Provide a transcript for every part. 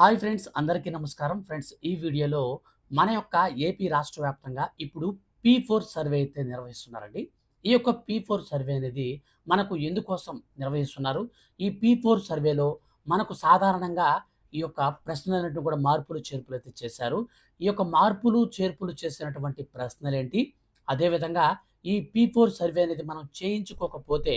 Hi friends అందరికీ నమస్కారం. Friends ఈ వీడియోలో మన యొక్క ఏపీ రాష్ట్ర వ్యాప్తంగా ఇప్పుడు పీ ఫోర్ సర్వే అయితే నిర్వహిస్తున్నారండి. ఈ యొక్క పీ ఫోర్ సర్వే అనేది మనకు ఎందుకోసం నిర్వహిస్తున్నారు? ఈ పీ ఫోర్ సర్వేలో మనకు సాధారణంగా ఈ యొక్క ప్రశ్నలన్నింటినీ కూడా మార్పులు చేర్పులు అయితే చేశారు. ఈ యొక్క మార్పులు చేర్పులు చేసినటువంటి ప్రశ్నలేంటి? అదేవిధంగా ఈ పీ ఫోర్ సర్వే అనేది మనం చేయించుకోకపోతే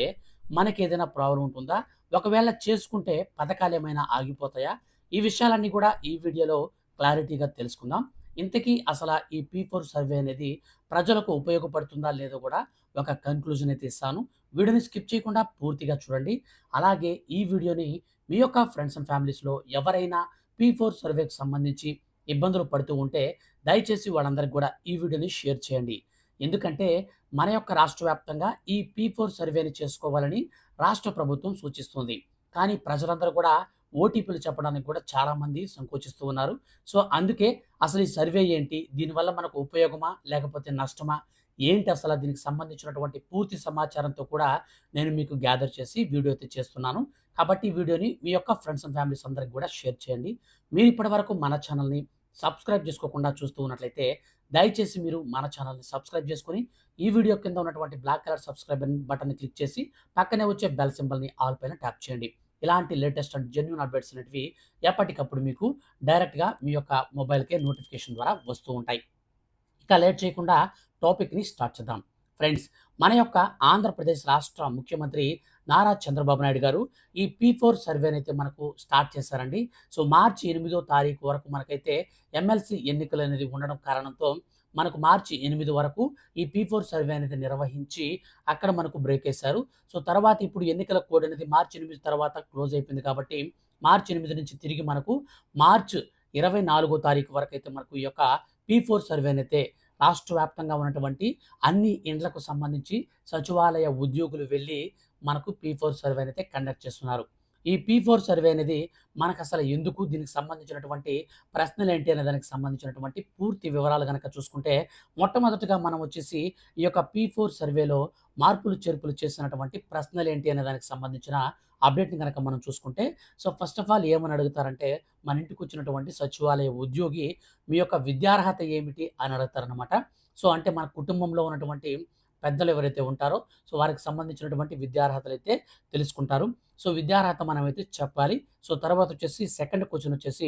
మనకి ఏదైనా ప్రాబ్లం ఉంటుందా? ఒకవేళ చేసుకుంటే పథకాలు ఏమైనా ఆగిపోతాయా? ఈ విషయాలన్నీ కూడా ఈ వీడియోలో క్లారిటీగా తెలుసుకుందాం. ఇంతకీ అసలు ఈ పీ ఫోర్ సర్వే అనేది ప్రజలకు ఉపయోగపడుతుందా లేదో కూడా ఒక కన్క్లూజన్ అయితే ఇస్తాను. వీడియోని స్కిప్ చేయకుండా పూర్తిగా చూడండి. అలాగే ఈ వీడియోని మీ యొక్క ఫ్రెండ్స్ అండ్ ఫ్యామిలీస్లో ఎవరైనా పీ ఫోర్ సర్వేకి సంబంధించి ఇబ్బందులు పడుతూ ఉంటే దయచేసి వాళ్ళందరికీ కూడా ఈ వీడియోని షేర్ చేయండి. ఎందుకంటే మన యొక్క రాష్ట్ర వ్యాప్తంగా ఈ పీ ఫోర్ సర్వేని చేసుకోవాలని రాష్ట్ర ప్రభుత్వం సూచిస్తుంది. కానీ ప్రజలందరూ కూడా ఓటీపీలు చెప్పడానికి కూడా చాలామంది సంకోచిస్తూ ఉన్నారు. సో అందుకే అసలు ఈ సర్వే ఏంటి? దీనివల్ల మనకు ఉపయోగమా? లేకపోతే నష్టమా? ఏంటి అసలు దీనికి సంబంధించినటువంటి పూర్తి సమాచారంతో కూడా నేను మీకు గ్యాదర్ చేసి వీడియో అయితే చేస్తున్నాను. కాబట్టి ఈ వీడియోని మీ యొక్క ఫ్రెండ్స్ అండ్ ఫ్యామిలీస్ అందరికి కూడా షేర్ చేయండి. మీరు ఇప్పటివరకు మన ఛానల్ని సబ్స్క్రైబ్ చేసుకోకుండా చూస్తూ ఉన్నట్లయితే దయచేసి మీరు మన ఛానల్ని సబ్స్క్రైబ్ చేసుకొని ఈ వీడియో కింద ఉన్నటువంటి బ్లాక్ కలర్ సబ్స్క్రైబ్ బటన్ని క్లిక్ చేసి పక్కనే వచ్చే బెల్ సింబల్ని ఆల్ పైన ట్యాప్ చేయండి. ఇలాంటి లేటెస్ట్ అండ్ జెన్యున్ అప్డేట్స్ అనేటివి ఎప్పటికప్పుడు మీకు డైరెక్ట్గా మీ యొక్క మొబైల్కే నోటిఫికేషన్ ద్వారా వస్తూ ఉంటాయి. ఇక లేట్ చేయకుండా టాపిక్ని స్టార్ట్ చేద్దాం. ఫ్రెండ్స్ మన యొక్క ఆంధ్రప్రదేశ్ రాష్ట్ర ముఖ్యమంత్రి నారా చంద్రబాబు నాయుడు గారు ఈ పీ ఫోర్ సర్వేని అయితే మనకు స్టార్ట్ చేశారండి. సో మార్చి ఎనిమిదో తారీఖు వరకు మనకైతే ఎమ్మెల్సీ ఎన్నికలు అనేది ఉండడం కారణంతో మనకు మార్చి ఎనిమిది వరకు ఈ పీ ఫోర్ సర్వే అనేది నిర్వహించి అక్కడ మనకు బ్రేక్ వేశారు. సో తర్వాత ఇప్పుడు ఎన్నికల కోడ్ అనేది మార్చి ఎనిమిది తర్వాత క్లోజ్ అయిపోయింది కాబట్టి మార్చి ఎనిమిది నుంచి తిరిగి మనకు మార్చ్ ఇరవై నాలుగో తారీఖు వరకు అయితే మనకు ఈ యొక్క పీ ఫోర్ సర్వే అయితే రాష్ట్ర వ్యాప్తంగా ఉన్నటువంటి అన్ని ఇండ్లకు సంబంధించి సచివాలయ ఉద్యోగులు వెళ్ళి మనకు పీ ఫోర్ సర్వే అయితే కండక్ట్ చేస్తున్నారు. ఈ పీ ఫోర్ సర్వే అనేది మనకు అసలు ఎందుకు దీనికి సంబంధించినటువంటి ప్రశ్నలు ఏంటి అనే దానికి సంబంధించినటువంటి పూర్తి వివరాలు కనుక చూసుకుంటే మొట్టమొదటిగా మనం వచ్చేసి ఈ యొక్క పీ ఫోర్ సర్వేలో మార్పులు చేర్పులు చేసినటువంటి ప్రశ్నలు ఏంటి అనే దానికి సంబంధించిన అప్డేట్ని కనుక మనం చూసుకుంటే సో ఫస్ట్ ఆఫ్ ఆల్ ఏమని అడుగుతారంటే మన ఇంటికి వచ్చినటువంటి సచివాలయ ఉద్యోగి మీ యొక్క విద్యార్హత ఏమిటి అని అడుగుతారనమాట సో అంటే మన కుటుంబంలో ఉన్నటువంటి పెద్దలు ఎవరైతే ఉంటారో సో వారికి సంబంధించినటువంటి విద్యార్హతలు అయితే తెలుసుకుంటారు. సో విద్యార్హత మనం అయితే చెప్పాలి. సో తర్వాత వచ్చేసి సెకండ్ క్వశ్చన్ వచ్చేసి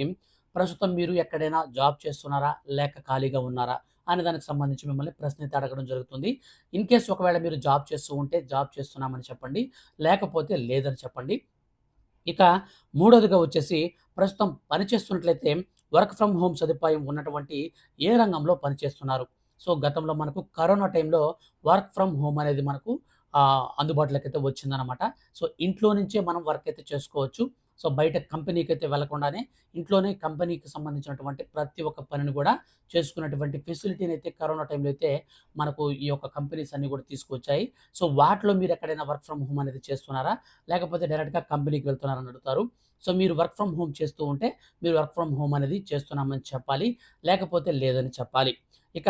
ప్రస్తుతం మీరు ఎక్కడైనా జాబ్ చేస్తున్నారా? లేక ఖాళీగా ఉన్నారా? అనే దానికి సంబంధించి మిమ్మల్ని ప్రశ్న అయితే అడగడం జరుగుతుంది. ఇన్ కేస్ ఒకవేళ మీరు జాబ్ చేస్తూ ఉంటే జాబ్ చేస్తున్నామని చెప్పండి లేకపోతే లేదని చెప్పండి. ఇక మూడోదిగా వచ్చేసి ప్రస్తుతం పనిచేస్తున్నట్లయితే వర్క్ ఫ్రమ్ హోమ్ సదుపాయం ఉన్నటువంటి ఏ రంగంలో పనిచేస్తున్నారు సో గతంలో మనకు కరోనా టైంలో వర్క్ ఫ్రమ్ హోమ్ అనేది మనకు అందుబాటులోకి అయితే వచ్చిందనమాట సో ఇంట్లో నుంచే మనం వర్క్ అయితే చేసుకోవచ్చు. సో బయట కంపెనీకి అయితే వెళ్ళకుండానే ఇంట్లోనే కంపెనీకి సంబంధించినటువంటి ప్రతి ఒక్క పనిని కూడా చేసుకున్నటువంటి ఫెసిలిటీని అయితే కరోనా టైంలో అయితే మనకు ఈ యొక్క కంపెనీస్ అన్ని కూడా తీసుకొచ్చాయి. సో వాటిలో మీరు ఎక్కడైనా వర్క్ ఫ్రమ్ హోమ్ అనేది చేస్తున్నారా? లేకపోతే డైరెక్ట్గా కంపెనీకి వెళ్తున్నారని అడుగుతారు. సో మీరు వర్క్ ఫ్రమ్ హోమ్ చేస్తూ ఉంటే మీరు వర్క్ ఫ్రమ్ హోమ్ అనేది చేస్తున్నామని చెప్పాలి. లేకపోతే లేదని చెప్పాలి. ఇక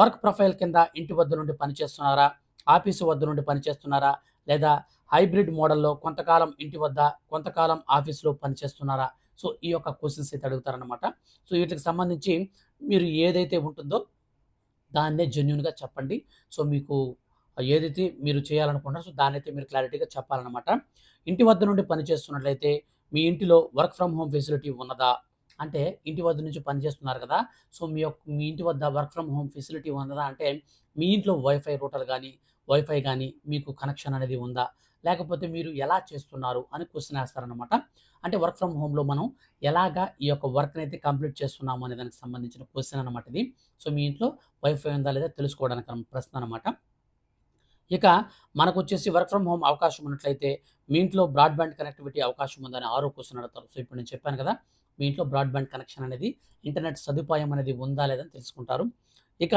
వర్క్ ప్రొఫైల్ కింద ఇంటి వద్ద నుండి పనిచేస్తున్నారా ఆఫీసు వద్ద నుండి పనిచేస్తున్నారా? లేదా హైబ్రిడ్ మోడల్లో కొంతకాలం ఇంటి వద్ద కొంతకాలం ఆఫీస్లో పనిచేస్తున్నారా? సో ఈ యొక్క క్వశ్చన్స్ అయితే అడుగుతారనమాట సో వీటికి సంబంధించి మీరు ఏదైతే ఉంటుందో దాన్నే జెన్యున్గా చెప్పండి. సో మీకు ఏదైతే మీరు చేయాలనుకుంటారో సో దాన్నైతే మీరు క్లారిటీగా చెప్పాలన్నమాట. ఇంటి వద్ద నుండి పనిచేస్తున్నట్లయితే మీ ఇంటిలో వర్క్ ఫ్రమ్ హోమ్ ఫెసిలిటీ ఉన్నదా? అంటే ఇంటి వద్ద నుంచి పనిచేస్తున్నారు కదా సో మీ యొక్క మీ ఇంటి వద్ద వర్క్ ఫ్రమ్ హోమ్ ఫెసిలిటీ ఉన్నదా? అంటే మీ ఇంట్లో వైఫై రూటర్ కానీ వైఫై కానీ మీకు కనెక్షన్ అనేది ఉందా? లేకపోతే మీరు ఎలా చేస్తున్నారు? అని క్వశ్చన్ వేస్తారనమాట అంటే వర్క్ ఫ్రమ్ హోమ్లో మనం ఎలాగా ఈ యొక్క వర్క్ని అయితే కంప్లీట్ చేస్తున్నాము అనే దానికి సంబంధించిన క్వశ్చన్ అనమాట ఇది. సో మీ ఇంట్లో వైఫై ఉందా లేదా తెలుసుకోవడానికి ప్రశ్న అనమాట ఇక మనకు వచ్చేసి వర్క్ ఫ్రమ్ హోమ్ అవకాశం ఉన్నట్లయితే మీ ఇంట్లో బ్రాడ్బ్యాండ్ కనెక్టివిటీ అవకాశం ఉందని ఆరో క్వశ్చన్ అడుగుతారు. సో ఇప్పుడు నేను చెప్పాను కదా మీ ఇంట్లో బ్రాడ్బ్యాండ్ కనెక్షన్ అనేది ఇంటర్నెట్ సదుపాయం అనేది ఉందా లేదని తెలుసుకుంటారు. ఇక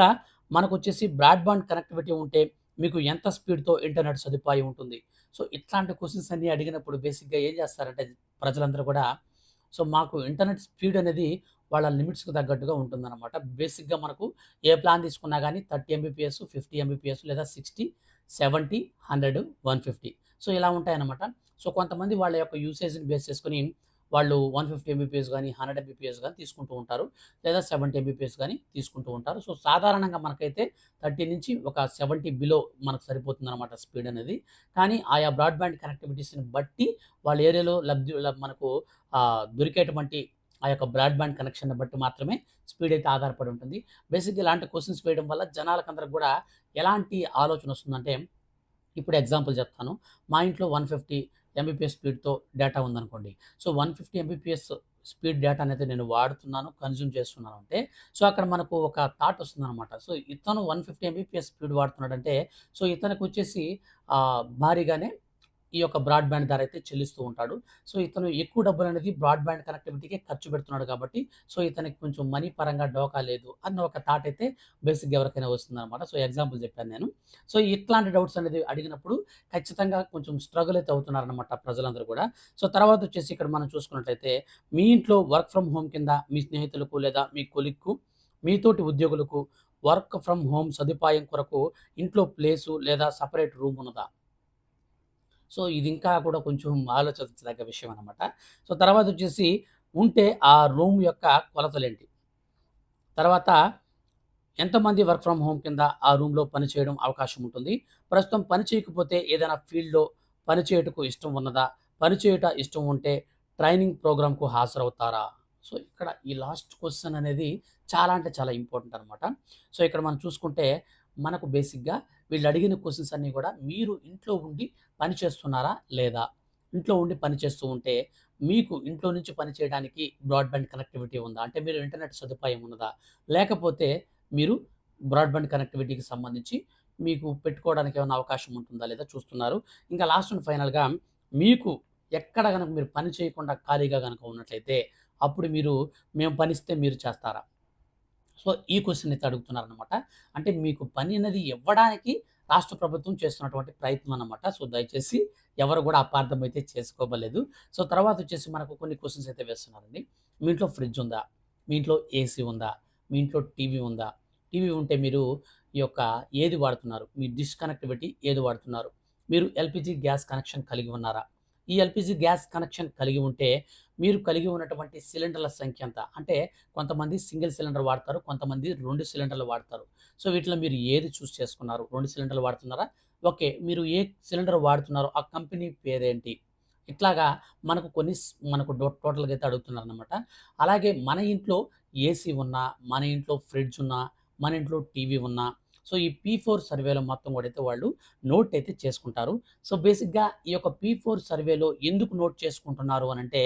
మనకు వచ్చేసి బ్రాడ్బ్యాండ్ కనెక్టివిటీ ఉంటే మీకు ఎంత స్పీడ్తో ఇంటర్నెట్ సదుపాయం ఉంటుంది. సో ఇట్లాంటి క్వశ్చన్స్ అన్నీ అడిగినప్పుడు బేసిక్గా ఏం చేస్తారంటే ప్రజలందరూ కూడా సో మాకు ఇంటర్నెట్ స్పీడ్ అనేది వాళ్ళ లిమిట్స్కి తగ్గట్టుగా ఉంటుందన్నమాట. బేసిక్గా మనకు ఏ ప్లాన్ తీసుకున్నా కానీ థర్టీ ఎంబీపీఎస్ ఫిఫ్టీ ఎంబీపీఎస్ లేదా sixty seventy hundred one fifty. So ఇలా ఉంటాయన్నమాట. సో కొంతమంది వాళ్ళ యొక్క యూసేజ్ని బేస్ చేసుకుని వాళ్ళు 150 ఎంబీపీఎస్ కానీ హండ్రెడ్ ఎంబీపీఎస్ కానీ తీసుకుంటూ ఉంటారు. లేదా 70 ఎంబీపీఎస్ కానీ తీసుకుంటూ ఉంటారు. సో, సాధారణంగా మనకైతే 30 నుంచి ఒక 70 బిలో మనకు సరిపోతుందన్నమాట స్పీడ్ అనేది. కానీ ఆయా బ్రాడ్‌బ్యాండ్ కనెక్టివిటీస్‌ని బట్టి వాళ్ళ ఏరియాలో లబ్ధి మనకు దొరికేటువంటి ఆ యొక్క బ్రాడ్‌బ్యాండ్ కనెక్షన్‌ని బట్టి మాత్రమే స్పీడ్ అయితే ఆధారపడి ఉంటుంది. బేసిక్‌గా ఇలాంటి క్వశ్చన్స్ వేయడం వల్ల జనాలకందరికి కూడా ఎలాంటి ఆలోచన వస్తుందంటే ఇప్పుడు ఎగ్జాంపుల్ చెప్తాను. మా ఇంట్లో 150 ఎంబీపీఎస్ స్పీడ్‌తో డేటా ఉందనుకోండి. సో, 150 ఎంబీపీఎస్ స్పీడ్ డేటా అనేది నేను వాడుతున్నాను, కన్జ్యూమ్ చేస్తున్నాను అంటే, సో, అక్కడ మనకు ఒక థాట్ వస్తుందన్నమాట సో, ఇతను 150 ఎంబీపీఎస్ స్పీడ్ వాడుతున్నాడంటే, సో, ఇతనికి వచ్చేసి భారీగానే ఈ యొక్క బ్రాడ్‌బ్యాండ్ ధర అయితే చెల్లిస్తూ ఉంటాడు. సో, ఇతను ఎక్కువ డబ్బులనేది బ్రాడ్‌బ్యాండ్ కనెక్టివిటీకే ఖర్చు పెడుతున్నాడు కాబట్టి, సో, ఇతనికి కొంచెం మనీ పరంగా డోకా లేదు అన్న ఒక థాట్ అయితే బేసిక్‌గా ఎవరికైనా వస్తుందన్నమాట సో, ఎగ్జాంపుల్ చెప్పాను నేను. సో, ఇట్లాంటి డౌట్స్ అనేది అడిగినప్పుడు ఖచ్చితంగా కొంచెం స్ట్రగుల్ అయితే అవుతున్నారనమాట ప్రజలందరూ కూడా. సో, తర్వాత వచ్చేసి ఇక్కడ మనం చూసుకున్నట్లయితే, మీ ఇంట్లో వర్క్ ఫ్రమ్ హోమ్ కింద మీ స్నేహితులకు లేదా మీ కొలిక్కు మీతోటి ఉద్యోగులకు వర్క్ ఫ్రమ్ హోమ్ సదుపాయం కొరకు ఇంట్లో ప్లేసు లేదా సపరేట్ రూమ్ ఉన్నదా? సో, ఇది ఇంకా కూడా కొంచెం ఆలోచించదగ్గ విషయం అనమాట. సో, తర్వాత వచ్చేసి ఉంటే ఆ రూమ్ యొక్క కొలతలేంటి? తర్వాత ఎంతమంది వర్క్ ఫ్రమ్ హోమ్ కింద ఆ రూమ్‌లో పని చేయడం అవకాశం ఉంటుంది? ప్రస్తుతం పని చేయకపోతే ఏదైనా ఫీల్డ్‌లో పని చేయుటకు ఇష్టం ఉన్నదా? పని చేయుట ఇష్టం ఉంటే ట్రైనింగ్ ప్రోగ్రామ్‌కు హాజరవుతారా? సో, ఇక్కడ ఈ లాస్ట్ క్వశ్చన్ అనేది చాలా అంటే చాలా ఇంపార్టెంట్ అనమాట. సో, ఇక్కడ మనం చూసుకుంటే మనకు బేసిక్‌గా వీళ్ళు అడిగిన క్వశ్చన్స్ అన్నీ కూడా మీరు ఇంట్లో ఉండి పని చేస్తున్నారా? లేదా? ఇంట్లో ఉండి పని చేస్తూ ఉంటే, మీకు ఇంట్లో నుంచి పని చేయడానికి బ్రాడ్‌బ్యాండ్ కనెక్టివిటీ ఉందా? అంటే మీరు ఇంటర్నెట్ సదుపాయం ఉన్నదా? లేకపోతే మీరు బ్రాడ్‌బ్యాండ్ కనెక్టివిటీకి సంబంధించి మీకు పెట్టుకోవడానికి ఏమైనా అవకాశం ఉంటుందా? లేదా చూస్తున్నారు. ఇంకా లాస్ట్ అండ్ ఫైనల్‌గా మీకు ఎక్కడ కనుక మీరు పని చేయకుండా ఖాళీగా కనుక ఉన్నట్లయితే, అప్పుడు మీరు మేము పనిస్తే మీరు చేస్తారా? సో, ఈ క్వశ్చన్ అయితే అడుగుతున్నారనమాట. అంటే మీకు పని అనేది ఇవ్వడానికి రాష్ట్ర ప్రభుత్వం చేస్తున్నటువంటి ప్రయత్నం అనమాట సో, దయచేసి ఎవరు కూడా అపార్థం అయితే చేసుకోవలేదు. సో, తర్వాతొచ్చేసి మనకు కొన్ని క్వశ్చన్స్ అయితే వేస్తున్నారండి. మీ ఇంట్లో ఫ్రిడ్జ్ ఉందా? మీ ఇంట్లో ఏసీ ఉందా? మీ ఇంట్లో టీవీ ఉందా? టీవీ ఉంటే మీరు ఈ యొక్క ఏది వాడుతున్నారు? మీ డిష్ కనెక్టివిటీ ఏది వాడుతున్నారు? మీరు ఎల్పిజి గ్యాస్ కనెక్షన్ కలిగి ఉన్నారా? ఈ ఎల్పిజి గ్యాస్ కనెక్షన్ కలిగి ఉంటే, మీరు కలిగి ఉన్నటువంటి సిలిండర్ల సంఖ్య ఎంత? అంటే కొంతమంది సింగిల్ సిలిండర్ వాడతారు. కొంతమంది రెండు సిలిండర్లు వాడతారు. సో, వీటిలో మీరు ఏది చూస్ చేసుకున్నారు? రెండు సిలిండర్లు వాడుతున్నారా? ఓకే. మీరు ఏ సిలిండర్ వాడుతున్నారో ఆ కంపెనీ పేరేంటి? ఇట్లాగా మనకు కొన్ని మనకు టోటల్‌గా అయితే అడుగుతున్నారనమాట. అలాగే మన ఇంట్లో ఏసీ ఉన్నా, మన ఇంట్లో ఫ్రిడ్జ్ ఉన్నా, మన ఇంట్లో టీవీ ఉన్నా, సో, ఈ పీ ఫోర్ సర్వేలో మొత్తం కూడా అయితే వాళ్ళు నోట్ అయితే చేసుకుంటారు. సో, బేసిక్‌గా ఈ యొక్క పీ ఫోర్ సర్వేలో ఎందుకు నోట్ చేసుకుంటున్నారు అని అంటే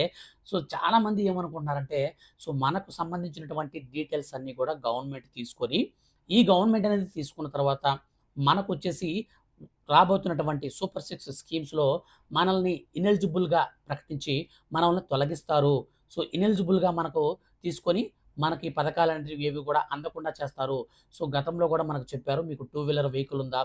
సో, చాలామంది ఏమనుకుంటున్నారంటే, సో, మనకు సంబంధించినటువంటి డీటెయిల్స్ అన్నీ కూడా గవర్నమెంట్ తీసుకొని, ఈ గవర్నమెంట్ అనేది తీసుకున్న తర్వాత మనకొచ్చేసి రాబోతున్నటువంటి సూపర్ సిక్స్ స్కీమ్స్‌లో మనల్ని ఇనెలిజిబుల్‌గా ప్రకటించి మనల్ని తొలగిస్తారు. సో, ఇనెలిజిబుల్‌గా మనకు తీసుకొని మనకి పథకాలు అనేవి ఏవి కూడా అందకుండా చేస్తారు. సో, గతంలో కూడా మనకు చెప్పారు. మీకు టూ వీలర్ వెహికల్ ఉందా?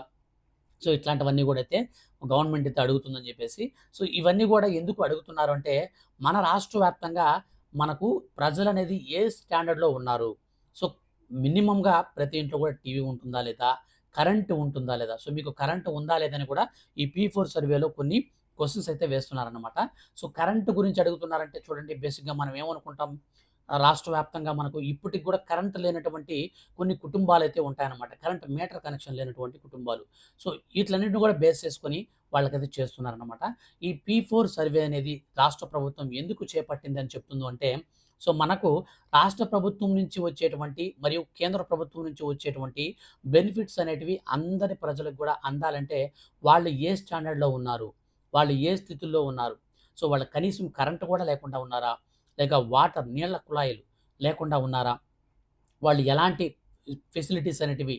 సో, ఇట్లాంటివన్నీ కూడా అయితే గవర్నమెంట్ అయితే అడుగుతుందని చెప్పేసి సో, ఇవన్నీ కూడా ఎందుకు అడుగుతున్నారు అంటే, మన రాష్ట్ర వ్యాప్తంగా మనకు ప్రజలు అనేది ఏ స్టాండర్డ్‌లో ఉన్నారు? సో, మినిమంగా ప్రతి ఇంట్లో కూడా టీవీ ఉంటుందా లేదా? కరెంట్ ఉంటుందా లేదా? సో, మీకు కరెంట్ ఉందా లేదా అని కూడా ఈ పీ ఫోర్ సర్వేలో కొన్ని క్వశ్చన్స్ అయితే వేస్తున్నారనమాట. సో, కరెంట్ గురించి అడుగుతున్నారంటే చూడండి బేసిక్‌గా మనం ఏమనుకుంటాం? రాష్ట్ర వ్యాప్తంగా మనకు ఇప్పటికి కూడా కరెంట్ లేనటువంటి కొన్ని కుటుంబాలు అయితే ఉంటాయన్నమాట. కరెంట్ మీటర్ కనెక్షన్ లేనటువంటి కుటుంబాలు. సో, వీటిలన్నింటిని కూడా బేస్ చేసుకొని వాళ్ళకైతే చేస్తున్నారనమాట. ఈ పీ4 సర్వే అనేది రాష్ట్ర ప్రభుత్వం ఎందుకు చేపట్టిందని చెప్తుందో అంటే, సో, మనకు రాష్ట్ర ప్రభుత్వం నుంచి వచ్చేటువంటి మరియు కేంద్ర ప్రభుత్వం నుంచి వచ్చేటువంటి బెనిఫిట్స్ అనేటివి అందరి ప్రజలకు కూడా అందాలంటే, వాళ్ళు ఏ స్టాండర్డ్‌లో ఉన్నారు? వాళ్ళు ఏ స్థితుల్లో ఉన్నారు? సో, వాళ్ళ కనీసం కరెంట్ కూడా లేకుండా ఉన్నారా? లేక వాటర్ నీళ్ళ కుళాయిలు లేకుండా ఉన్నారా? వాళ్ళు ఎలాంటి ఫెసిలిటీస్ అనేటివి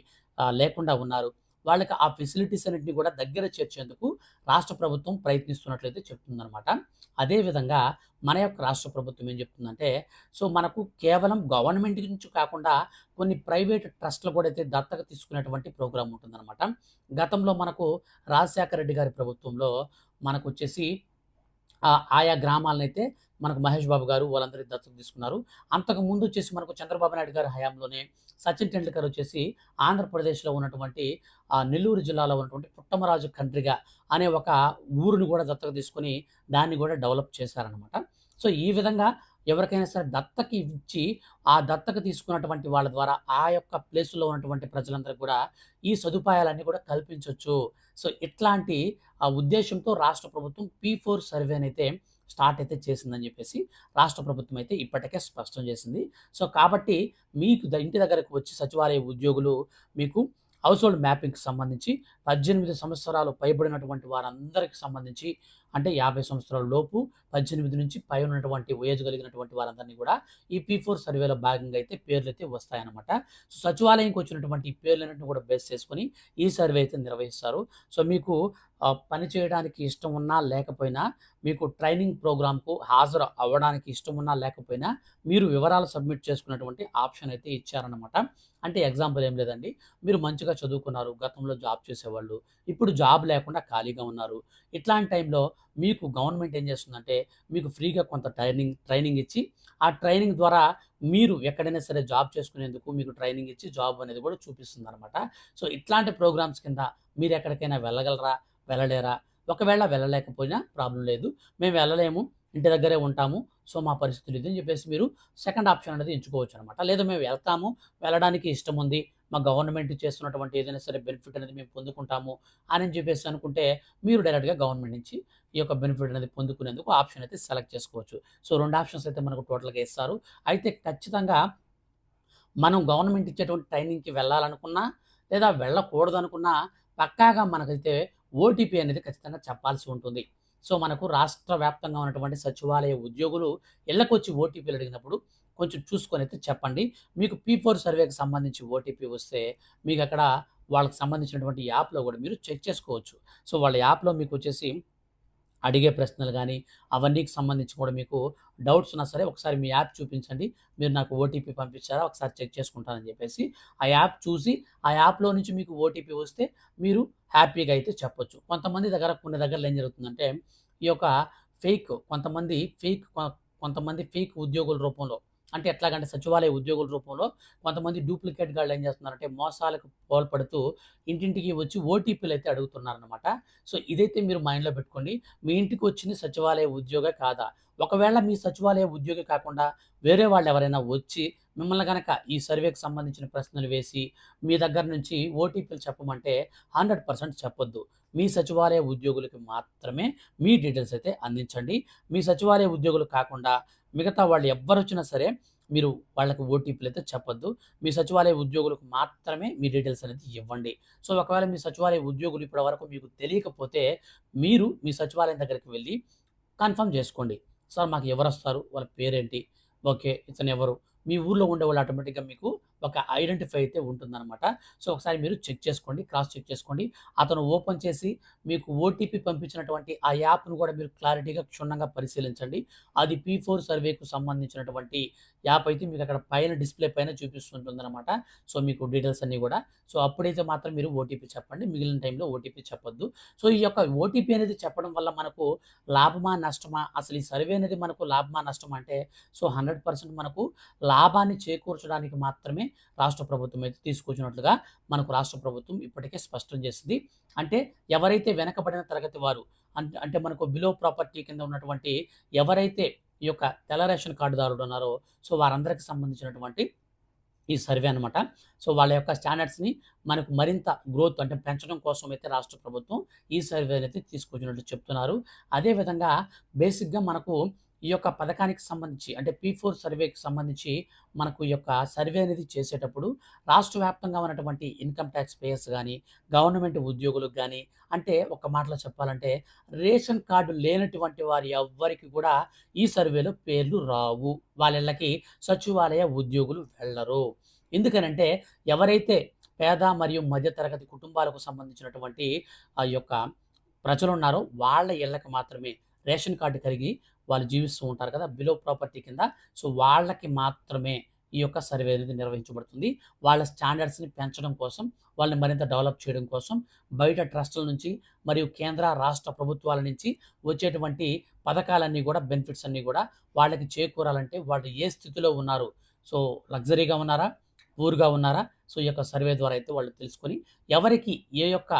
లేకుండా ఉన్నారు. వాళ్ళకి ఆ ఫెసిలిటీస్ అన్నింటినీ కూడా దగ్గర చేర్చేందుకు రాష్ట్ర ప్రభుత్వం ప్రయత్నిస్తున్నట్లయితే చెప్తుందనమాట. అదేవిధంగా మన యొక్క రాష్ట్ర ప్రభుత్వం ఏం చెప్తుందంటే, సో, మనకు కేవలం గవర్నమెంట్ నుంచి కాకుండా కొన్ని ప్రైవేట్ ట్రస్ట్‌లు కూడా అయితే దత్తత తీసుకునేటువంటి ప్రోగ్రాం ఉంటుందన్నమాట గతంలో మనకు రాజశేఖర రెడ్డి గారి ప్రభుత్వంలో మనకు వచ్చేసి ఆయా గ్రామాలనైతే మనకు మహేష్ బాబు గారు వాళ్ళందరూ దత్తత తీసుకున్నారు. అంతకు ముందు వచ్చేసి మనకు చంద్రబాబు నాయుడు గారి హయాంలోనే సచిన్ టెండూల్కర్ వచ్చేసి ఆంధ్రప్రదేశ్‌లో ఉన్నటువంటి నెల్లూరు జిల్లాలో ఉన్నటువంటి పుట్టమరాజు కండ్రిగా అనే ఒక ఊరుని కూడా దత్తత తీసుకొని దాన్ని కూడా డెవలప్ చేశారనమాట. సో, ఈ విధంగా ఎవరికైనా సరే దత్తకి ఇచ్చి, ఆ దత్తకు తీసుకున్నటువంటి వాళ్ళ ద్వారా ఆ యొక్క ప్లేస్‌లో ఉన్నటువంటి ప్రజలందరూ కూడా ఈ సదుపాయాలన్నీ కూడా కల్పించవచ్చు సో, ఇట్లాంటి ఆ ఉద్దేశంతో రాష్ట్ర ప్రభుత్వం పీ ఫోర్ సర్వేనైతే స్టార్ట్ అయితే చేసిందని చెప్పేసి రాష్ట్ర ప్రభుత్వం అయితే ఇప్పటికే స్పష్టం చేసింది. సో, కాబట్టి మీకు ఇంటి దగ్గరకు వచ్చి సచివాలయ ఉద్యోగులు మీకు హౌస్ హోల్డ్ మ్యాపింగ్‌కి సంబంధించి 18 సంవత్సరాలు పైబడినటువంటి వారందరికి సంబంధించి అంటే 50 సంవత్సరాల లోపు 18 నుంచి పైనున్నటువంటి ఏజ్ కలిగినటువంటి వారందరిని కూడా ఈ పీ ఫోర్ సర్వేలో భాగంగా అయితే పేర్లయితే వస్తాయన్నమాట. సో, సచివాలయంకి వచ్చినటువంటి ఈ పేర్లన్నిటిని కూడా బేస్ చేసుకొని ఈ సర్వే అయితే నిర్వహిస్తారు. సో, మీకు పని చేయడానికి ఇష్టం ఉన్నా లేకపోయినా, మీకు ట్రైనింగ్ ప్రోగ్రామ్‌కు హాజరు అవ్వడానికి ఇష్టం ఉన్నా లేకపోయినా, మీరు వివరాలు సబ్మిట్ చేసుకున్నటువంటి ఆప్షన్ అయితే ఇచ్చారనమాట అంటే ఎగ్జాంపుల్ ఏం లేదండి. మీరు మంచిగా చదువుకున్నారు. గతంలో జాబ్ చేసేవాళ్ళు. ఇప్పుడు జాబ్ లేకుండా ఖాళీగా ఉన్నారు. ఇట్లాంటి టైంలో మీకు గవర్నమెంట్ ఏం చేస్తుందంటే, మీకు ఫ్రీగా కొంత ట్రైనింగ్ ట్రైనింగ్ ఇచ్చి, ఆ ట్రైనింగ్ ద్వారా మీరు ఎక్కడైనా సరే జాబ్ చేసుకునేందుకు మీకు ట్రైనింగ్ ఇచ్చి జాబ్ అనేది కూడా చూపిస్తుందన్నమాట. సో, ఇట్లాంటి ప్రోగ్రామ్స్ కింద మీరు ఎక్కడికైనా వెళ్ళగలరా? వెళ్ళలేరా? ఒకవేళ వెళ్ళలేకపోయినా ప్రాబ్లం లేదు. మేము వెళ్ళలేము. ఇంటి దగ్గరే ఉంటాము. సో, మా పరిస్థితులు ఇది అని చెప్పేసి మీరు సెకండ్ ఆప్షన్ అనేది ఎంచుకోవచ్చు అనమాట లేదా మేము వెళ్తాము. వెళ్ళడానికి ఇష్టం ఉంది మా గవర్నమెంట్ చేస్తున్నటువంటి ఏదైనా సరే బెనిఫిట్ అనేది మేము పొందుకుంటాము అని చెప్పేసి అనుకుంటే, మీరు డైరెక్ట్‌గా గవర్నమెంట్ నుంచి ఈ యొక్క బెనిఫిట్ అనేది పొందుకునేందుకు ఆప్షన్ అయితే సెలెక్ట్ చేసుకోవచ్చు. సో, రెండు ఆప్షన్స్ అయితే మనకు టోటల్‌గా ఇస్తారు. అయితే ఖచ్చితంగా మనం గవర్నమెంట్ ఇచ్చేటువంటి ట్రైనింగ్‌కి వెళ్ళాలనుకున్నా, లేదా వెళ్ళకూడదనుకున్నా పక్కాగా మనకైతే ఓటీపీ అనేది ఖచ్చితంగా చెప్పాల్సి ఉంటుంది. సో, మనకు రాష్ట్ర వ్యాప్తంగా ఉన్నటువంటి సచివాలయ ఉద్యోగులు ఇళ్ళకొచ్చి ఓటీపీలు అడిగినప్పుడు కొంచెం చూసుకొనైతే చెప్పండి. మీకు పీ ఫోర్ సర్వేకి సంబంధించి ఓటీపీ వస్తే మీకు అక్కడ వాళ్ళకి సంబంధించినటువంటి యాప్‌లో కూడా మీరు చెక్ చేసుకోవచ్చు. సో, వాళ్ళ యాప్‌లో మీకు వచ్చేసి అడిగే ప్రశ్నలు కానీ అవన్నీకి సంబంధించి కూడా మీకు డౌట్స్ ఉన్నా సరే ఒకసారి మీ యాప్ చూపించండి. మీరు నాకు ఓటీపీ పంపించారా? ఒకసారి చెక్ చేసుకుంటానని చెప్పేసి ఆ యాప్ చూసి, ఆ యాప్‌లో నుంచి మీకు ఓటీపీ వస్తే మీరు హ్యాపీగా అయితే చెప్పొచ్చు. కొంతమంది దగ్గర కొన్ని దగ్గరలో ఏం జరుగుతుందంటే, ఈ యొక్క ఫేక్ కొంతమంది ఫేక్ కొంతమంది ఫేక్ ఉద్యోగుల రూపంలో అంటే ఎట్లాగంటే సచివాలయ ఉద్యోగుల రూపంలో కొంతమంది డూప్లికేట్ గాళ్ళు ఏం చేస్తున్నారంటే మోసాలకు పాల్పడుతూ ఇంటింటికి వచ్చి ఓటీపీలు అయితే అడుగుతున్నారనమాట. సో, ఇదైతే మీరు మైండ్‌లో పెట్టుకోండి. మీ ఇంటికి వచ్చింది సచివాలయ ఉద్యోగ కాదా? ఒకవేళ మీ సచివాలయ ఉద్యోగి కాకుండా వేరే వాళ్ళు ఎవరైనా వచ్చి మిమ్మల్ని కనుక ఈ సర్వేకి సంబంధించిన ప్రశ్నలు వేసి, మీ దగ్గర నుంచి ఓటీపీలు చెప్పమంటే 100% చెప్పొద్దు. మీ సచివాలయ ఉద్యోగులకి మాత్రమే మీ డీటెయిల్స్ అయితే అందించండి. మీ సచివాలయ ఉద్యోగులు కాకుండా మిగతా వాళ్ళు ఎవ్వరు వచ్చినా సరే మీరు వాళ్ళకి ఓటీపీలయితే చెప్పొద్దు. మీ సచివాలయ ఉద్యోగులకు మాత్రమే మీ డీటెయిల్స్ అనేది ఇవ్వండి. సో, ఒకవేళ మీ సచివాలయ ఉద్యోగులు ఇప్పటి వరకు మీకు తెలియకపోతే, మీరు మీ సచివాలయం దగ్గరికి వెళ్ళి కన్ఫర్మ్ చేసుకోండి. సార్ మాకు ఎవరు వస్తారు వాళ్ళ పేరేంటి? ఓకే. ఇతనెవరు? మీ ఊర్లో ఉండే వాళ్ళు ఆటోమేటిక్‌గా మీకు ఒక ఐడెంటిఫై అయితే ఉంటుందనమాట. సో, ఒకసారి మీరు చెక్ చేసుకోండి. క్రాస్ చెక్ చేసుకోండి. అతను ఓపెన్ చేసి మీకు ఓటీపీ పంపించినటువంటి ఆ యాప్‌ను కూడా మీరు క్లారిటీగా, క్షుణ్ణంగా పరిశీలించండి. అది పీ4 సర్వేకు సంబంధించినటువంటి యాప్ అయితే మీకక్కడ పైన డిస్‌ప్లే పైన చూపిస్తుంటుందనమాట. సో, మీకు డీటెయిల్స్ అన్నీ కూడా. సో, అప్పుడైతే మాత్రం మీరు ఓటీపీ చెప్పండి. మిగిలిన టైంలో ఓటీపీ చెప్పొద్దు. సో, ఈ యొక్క ఓటీపీ అనేది చెప్పడం వల్ల మనకు లాభమా? నష్టమా? అసలు ఈ సర్వే అనేది మనకు లాభమా? నష్టమా? అంటే సో, 100% మనకు లాభాన్ని చేకూర్చడానికి మాత్రమే రాష్ట్ర ప్రభుత్వం అయితే తీసుకొచ్చినట్లుగా మనకు రాష్ట్ర ప్రభుత్వం ఇప్పటికే స్పష్టం చేసింది. అంటే ఎవరైతే వెనకబడిన తరగతి వారు అంట్ అంటే మనకు బిలో ప్రాపర్టీ కింద ఉన్నటువంటి ఎవరైతే ఈ యొక్క తెల్ల రేషన్ కార్డుదారుడు ఉన్నారో, సో, వారందరికి సంబంధించినటువంటి ఈ సర్వే అనమాట. సో, వాళ్ళ యొక్క స్టాండర్డ్స్‌ని మనకు మరింత గ్రోత్ అంటే పెంచడం కోసం అయితే రాష్ట్ర ప్రభుత్వం ఈ సర్వేనైతే తీసుకొచ్చినట్లు చెప్తున్నారు. అదే విధంగా బేసిక్‌గా మనకు ఈ యొక్క పథకానికి సంబంధించి అంటే పీ4 సర్వేకి సంబంధించి మనకు ఈ యొక్క సర్వే అనేది చేసేటప్పుడు రాష్ట్ర వ్యాప్తంగా ఉన్నటువంటి ఇన్‌కమ్ ట్యాక్స్ పేయర్స్ కానీ గవర్నమెంట్ ఉద్యోగులకు కానీ అంటే ఒక మాటలో చెప్పాలంటే రేషన్ కార్డు లేనటువంటి వారు ఎవ్వరికి కూడా ఈ సర్వేలో పేర్లు రావు. వాళ్ళ ఇళ్ళకి సచివాలయ ఉద్యోగులు వెళ్ళరు ఎందుకనంటే ఎవరైతే పేద మరియు మధ్య తరగతి కుటుంబాలకు సంబంధించినటువంటి ఆ యొక్క ప్రజలు ఉన్నారో వాళ్ళ ఇళ్ళకి మాత్రమే రేషన్ కార్డు కలిగి వాళ్ళు జీవిస్తూ ఉంటారు కదా! బిలో ప్రాపర్టీ కింద. సో, వాళ్ళకి మాత్రమే ఈ యొక్క సర్వే అనేది నిర్వహించబడుతుంది. వాళ్ళ స్టాండర్డ్స్‌ని పెంచడం కోసం, వాళ్ళని మరింత డెవలప్ చేయడం కోసం బయట ట్రస్టుల నుంచి మరియు కేంద్ర, రాష్ట్ర ప్రభుత్వాల నుంచి వచ్చేటువంటి పథకాలన్నీ కూడా బెనిఫిట్స్ అన్నీ కూడా వాళ్ళకి చేకూరాలంటే వాళ్ళు ఏ స్థితిలో ఉన్నారు? సో, లగ్జరీగా ఉన్నారా? పూర్‌గా ఉన్నారా? సో, ఈ యొక్క సర్వే ద్వారా అయితే వాళ్ళు తెలుసుకొని ఎవరికి ఏ యొక్క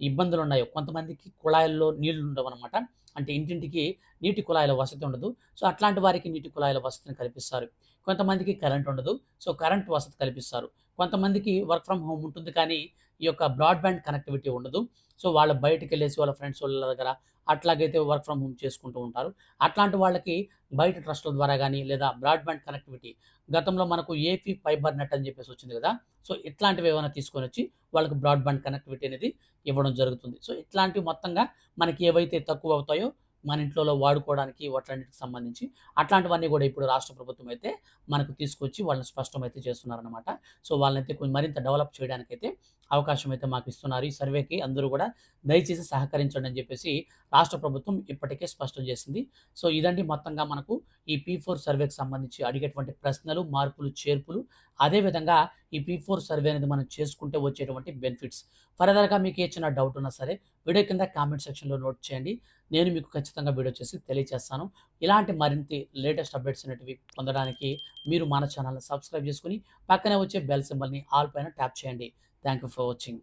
ఇబ్బందులు ఉన్నాయో కొంతమందికి కుళాయిల్లో నీళ్ళు ఉండవనమాట. అంటే ఇంటింటికి నీటి కుళాయిల వసతి ఉండదు. సో, అట్లాంటి వారికి నీటి కుళాయిల వసతిని కల్పిస్తారు. కొంతమందికి కరెంట్ ఉండదు. సో, కరెంట్ వసతి కల్పిస్తారు. కొంతమందికి వర్క్ ఫ్రమ్ హోమ్ ఉంటుంది కానీ, ఈ యొక్క బ్రాడ్‌బ్యాండ్ కనెక్టివిటీ ఉండదు. సో, వాళ్ళు బయటికెళ్ళేసి వాళ్ళ ఫ్రెండ్స్ వాళ్ళ దగ్గర అట్లాగైతే వర్క్ ఫ్రమ్ హోమ్ చేసుకుంటూ ఉంటారు. అట్లాంటి వాళ్ళకి బయట ట్రస్ట్‌ల ద్వారా కానీ లేదా బ్రాడ్‌బ్యాండ్ కనెక్టివిటీ గతంలో మనకు ఏపీ ఫైబర్ నెట్ అని చెప్పేసి వచ్చింది కదా! సో, ఇట్లాంటివి ఏమైనా తీసుకొని వచ్చి వాళ్ళకి బ్రాడ్‌బ్యాండ్ కనెక్టివిటీ అనేది ఇవ్వడం జరుగుతుంది. సో, ఇట్లాంటివి మొత్తంగా మనకి ఏవైతే తక్కువ అవుతాయో మన ఇంట్లో వాడుకోవడానికి వాటన్నిటికి సంబంధించి అట్లాంటివన్నీ కూడా ఇప్పుడు రాష్ట్ర ప్రభుత్వం అయితే మనకు తీసుకొచ్చి వాళ్ళని స్పష్టం అయితే చేస్తున్నారనమాట. సో, వాళ్ళనైతే కొంచెం మరింత డెవలప్ చేయడానికైతే అవకాశం అయితే మాకు ఇస్తున్నారు. ఈ సర్వేకి అందరూ కూడా దయచేసి సహకరించండి అని చెప్పేసి రాష్ట్ర ప్రభుత్వం ఇప్పటికే స్పష్టం చేసింది. సో, ఇదండి మొత్తంగా మనకు ఈ పీ ఫోర్ సర్వేకి సంబంధించి అడిగేటువంటి ప్రశ్నలు, మార్పులు, చేర్పులు అదే విధంగా ఈ పీ4 సర్వే అనేది మనం చేసుకుంటే వచ్చేటువంటి బెనిఫిట్స్. ఫర్దర్‌గా మీకు ఏ చిన్న డౌట్ ఉన్నా సరే వీడియో కింద కామెంట్ సెక్షన్‌లో నోట్ చేయండి. నేను మీకు ఖచ్చితంగా వీడియో చేసి తెలియచేస్తాను. ఇలాంటి మరింత లేటెస్ట్ అప్డేట్స్ అనేటివి పొందడానికి మీరు మన ఛానల్ని సబ్స్క్రైబ్ చేసుకుని పక్కనే వచ్చే బెల్ సింబల్‌ని ఆల్ పైన ట్యాప్ చేయండి. Thank you for watching.